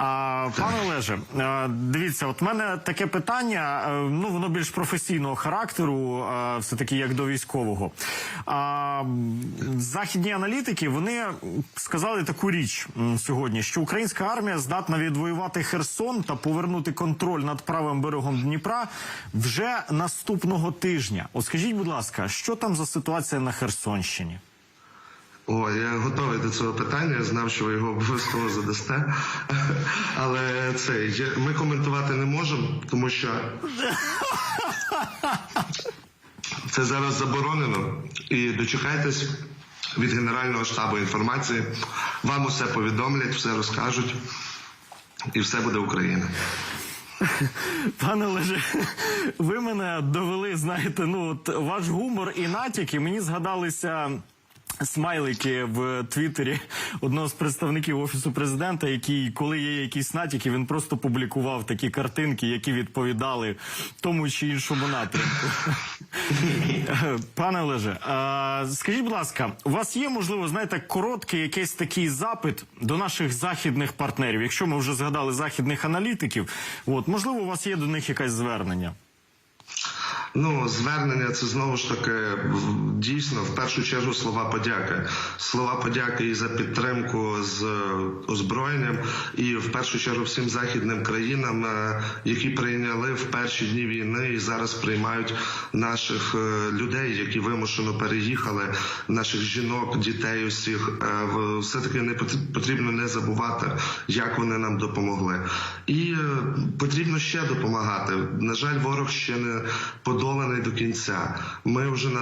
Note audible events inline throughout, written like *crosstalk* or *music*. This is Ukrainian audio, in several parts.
А, пане Олеже, дивіться, от мене таке питання. е, Ну воно більш професійного характеру, все таки як до військового. А, західні аналітики вони сказали таку річ сьогодні, що українська армія здатна відвоювати Херсон та повернути контроль над правим берегом Дніпра вже наступного тижня. От скажіть, будь ласка, що там за ситуація на Херсонщині? О, я готовий до цього питання. Я знав, що ви його обов'язково задасте. Але це ми коментувати не можемо, тому що це зараз заборонено. І дочекайтесь від Генерального штабу інформації. Вам усе повідомлять, все розкажуть, і все буде Україна. Пане Олеже, ви мене довели, знаєте, ну от ваш гумор і натяки мені згадалися. Смайлики в Твіттері одного з представників офісу президента, який, коли є якісь натяки, він просто публікував такі картинки, які відповідали тому чи іншому напрямку. *laughs* Пане Олеже, скажіть, будь ласка, у вас є можливо, знаєте, короткий якийсь такий запит до наших західних партнерів? Якщо ми вже згадали західних аналітиків, от можливо, у вас є до них якесь звернення? Ну, звернення це знову ж таки дійсно в першу чергу слова подяки. Слова подяки і за підтримку з е, озброєнням, і в першу чергу всім західним країнам, е, які прийняли в перші дні війни і зараз приймають наших е, людей, які вимушено переїхали, наших жінок, дітей, усіх все таки не потрібно не забувати, як вони нам допомогли. І е, потрібно ще допомагати. На жаль, ворог ще не подоланий до кінця. Ми вже на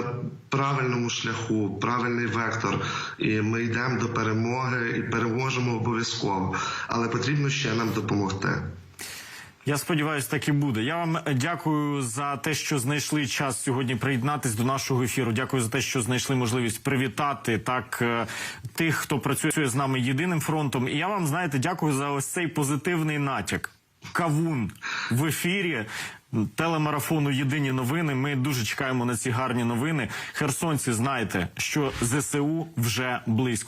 правильному шляху, правильний вектор, і ми йдемо до перемоги і переможемо обов'язково. Але потрібно ще нам допомогти. Я сподіваюся, так і буде. Я вам дякую за те, що знайшли час сьогодні приєднатись до нашого ефіру. Дякую за те, що знайшли можливість привітати так е, тих, хто працює з нами єдиним фронтом. І я вам знаєте, дякую за ось цей позитивний натяк. Кавун в ефірі телемарафону Єдині новини. Ми дуже чекаємо на ці гарні новини. Херсонці, знаєте, що ЗСУ вже близько.